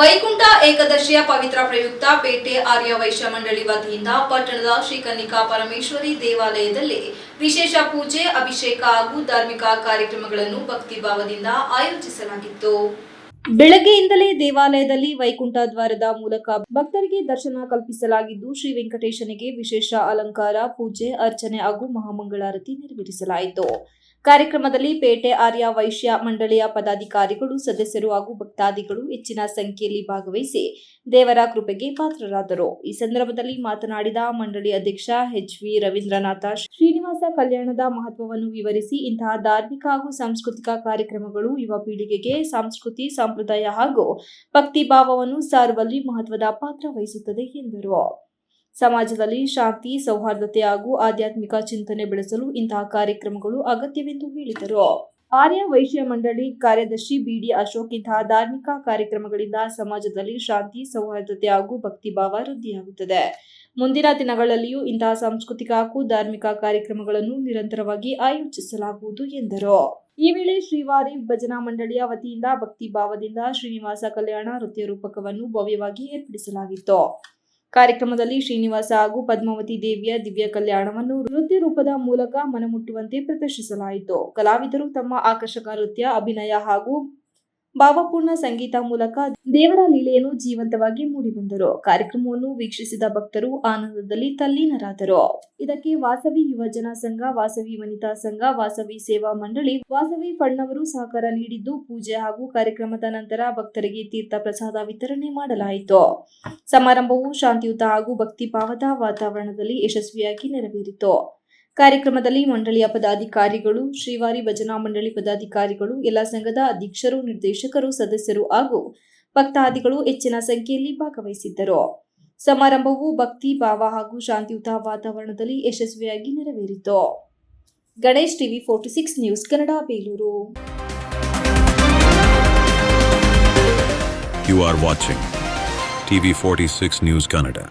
ವೈಕುಂಠ ಏಕಾದಶಿಯ ಪವಿತ್ರ ಪ್ರಯುಕ್ತ ಪೇಟೆ ಆರ್ಯ ವೈಶ್ಯ ಮಂಡಳಿ ವತಿಯಿಂದ ಪಟ್ಟಣದ ಶ್ರೀ ಕನ್ನಿಕಾ ಪರಮೇಶ್ವರಿ ದೇವಾಲಯದಲ್ಲಿ ವಿಶೇಷ ಪೂಜೆ, ಅಭಿಷೇಕ ಹಾಗೂ ಧಾರ್ಮಿಕ ಕಾರ್ಯಕ್ರಮಗಳನ್ನು ಭಕ್ತಿಭಾವದಿಂದ ಆಯೋಜಿಸಲಾಗಿತ್ತು. ಬೆಳಗ್ಗೆಯಿಂದಲೇ ದೇವಾಲಯದಲ್ಲಿ ವೈಕುಂಠ ದ್ವಾರದ ಮೂಲಕ ಭಕ್ತರಿಗೆ ದರ್ಶನ ಕಲ್ಪಿಸಲಾಗಿದ್ದು, ಶ್ರೀ ವೆಂಕಟೇಶನಿಗೆ ವಿಶೇಷ ಅಲಂಕಾರ, ಪೂಜೆ, ಅರ್ಚನೆ ಹಾಗೂ ಮಹಾಮಂಗಳಾರತಿ ನೆರವೇರಿಸಲಾಯಿತು. ಕಾರ್ಯಕ್ರಮದಲ್ಲಿ ಪೇಟೆ ಆರ್ಯ ವೈಶ್ಯ ಮಂಡಳಿಯ ಪದಾಧಿಕಾರಿಗಳು, ಸದಸ್ಯರು ಹಾಗೂ ಭಕ್ತಾದಿಗಳು ಹೆಚ್ಚಿನ ಸಂಖ್ಯೆಯಲ್ಲಿ ಭಾಗವಹಿಸಿ ದೇವರ ಕೃಪೆಗೆ ಪಾತ್ರರಾದರು. ಈ ಸಂದರ್ಭದಲ್ಲಿ ಮಾತನಾಡಿದ ಮಂಡಳಿ ಅಧ್ಯಕ್ಷ ಎಚ್ ವಿ ರವೀಂದ್ರನಾಥ, ಶ್ರೀನಿವಾಸ ಕಲ್ಯಾಣದ ಮಹತ್ವವನ್ನು ವಿವರಿಸಿ ಇಂತಹ ಧಾರ್ಮಿಕ ಹಾಗೂ ಸಾಂಸ್ಕೃತಿಕ ಕಾರ್ಯಕ್ರಮಗಳು ಯುವ ಪೀಳಿಗೆಗೆ ಸಂಸ್ಕೃತಿ, ಸಂಪ್ರದಾಯ ಹಾಗೂ ಭಕ್ತಿ ಭಾವವನ್ನು ಸಾರುವಲ್ಲಿ ಮಹತ್ವದ ಪಾತ್ರ ವಹಿಸುತ್ತದೆ ಎಂದರು. ಸಮಾಜದಲ್ಲಿ ಶಾಂತಿ, ಸೌಹಾರ್ದತೆ ಹಾಗೂ ಆಧ್ಯಾತ್ಮಿಕ ಚಿಂತನೆ ಬೆಳೆಸಲು ಇಂತಹ ಕಾರ್ಯಕ್ರಮಗಳು ಅಗತ್ಯವೆಂದು ಹೇಳಿದರು. ಆರ್ಯ ವೈಶ್ಯ ಮಂಡಳಿ ಕಾರ್ಯದರ್ಶಿ ಬಿಡಿ ಅಶೋಕ್ ಇಂತಹ ಧಾರ್ಮಿಕ ಕಾರ್ಯಕ್ರಮಗಳಿಂದ ಸಮಾಜದಲ್ಲಿ ಶಾಂತಿ, ಸೌಹಾರ್ದತೆ ಹಾಗೂ ಭಕ್ತಿಭಾವ ವೃದ್ಧಿಯಾಗುತ್ತದೆ. ಮುಂದಿನ ದಿನಗಳಲ್ಲಿಯೂ ಇಂತಹ ಸಾಂಸ್ಕೃತಿಕ ಹಾಗೂ ಧಾರ್ಮಿಕ ಕಾರ್ಯಕ್ರಮಗಳನ್ನು ನಿರಂತರವಾಗಿ ಆಯೋಜಿಸಲಾಗುವುದು ಎಂದರು. ಈ ವೇಳೆ ಶ್ರೀವಾರಿ ಭಜನಾ ಮಂಡಳಿಯ ವತಿಯಿಂದ ಭಕ್ತಿ ಭಾವದಿಂದ ಶ್ರೀನಿವಾಸ ಕಲ್ಯಾಣ ನೃತ್ಯ ರೂಪಕವನ್ನು ಭವ್ಯವಾಗಿ ಏರ್ಪಡಿಸಲಾಗಿತ್ತು. ಕಾರ್ಯಕ್ರಮದಲ್ಲಿ ಶ್ರೀನಿವಾಸ ಹಾಗೂ ಪದ್ಮಾವತಿ ದೇವಿಯ ದಿವ್ಯ ಕಲ್ಯಾಣವನ್ನು ನೃತ್ಯ ರೂಪದ ಮೂಲಕ ಮನಮುಟ್ಟುವಂತೆ ಪ್ರದರ್ಶಿಸಲಾಯಿತು. ಕಲಾವಿದರು ತಮ್ಮ ಆಕರ್ಷಕ ನೃತ್ಯ, ಅಭಿನಯ ಹಾಗೂ ಭಾವಪೂರ್ಣ ಸಂಗೀತ ಮೂಲಕ ದೇವರ ಲೀಲೆಯನ್ನು ಜೀವಂತವಾಗಿ ಮೂಡಿಬಂದರು. ಕಾರ್ಯಕ್ರಮವನ್ನು ವೀಕ್ಷಿಸಿದ ಭಕ್ತರು ಆನಂದದಲ್ಲಿ ತಲ್ಲೀನರಾದರು. ಇದಕ್ಕೆ ವಾಸವಿ ಯುವಜನ ಸಂಘ, ವಾಸವಿ ವನಿತಾ ಸಂಘ, ವಾಸವಿ ಸೇವಾ ಮಂಡಳಿ, ವಾಸವಿ ಫಂಡ್ನವರು ಸಹಕಾರ ನೀಡಿದ್ದು ಪೂಜೆ ಹಾಗೂ ಕಾರ್ಯಕ್ರಮದ ನಂತರ ಭಕ್ತರಿಗೆ ತೀರ್ಥ ಪ್ರಸಾದ ವಿತರಣೆ ಮಾಡಲಾಯಿತು. ಸಮಾರಂಭವು ಶಾಂತಿಯುತ ಹಾಗೂ ಭಕ್ತಿಭಾವದ ವಾತಾವರಣದಲ್ಲಿ ಯಶಸ್ವಿಯಾಗಿ ನೆರವೇರಿತು. ಕಾರ್ಯಕ್ರಮದಲ್ಲಿ ಮಂಡಳಿಯ ಪದಾಧಿಕಾರಿಗಳು, ಶ್ರೀವಾರಿ ಭಜನಾ ಮಂಡಳಿ ಪದಾಧಿಕಾರಿಗಳು, ಎಲ್ಲ ಸಂಘದ ಅಧ್ಯಕ್ಷರು, ನಿರ್ದೇಶಕರು, ಸದಸ್ಯರು ಹಾಗೂ ಭಕ್ತಾದಿಗಳು ಹೆಚ್ಚಿನ ಸಂಖ್ಯೆಯಲ್ಲಿ ಭಾಗವಹಿಸಿದ್ದರು. ಸಮಾರಂಭವು ಭಕ್ತಿ, ಭಾವ ಹಾಗೂ ಶಾಂತಿಯುತ ವಾತಾವರಣದಲ್ಲಿ ಯಶಸ್ವಿಯಾಗಿ ನೆರವೇರಿತು. Ganesh TV forty six news Kannada, Belur. You are watching TV46 News Kannada.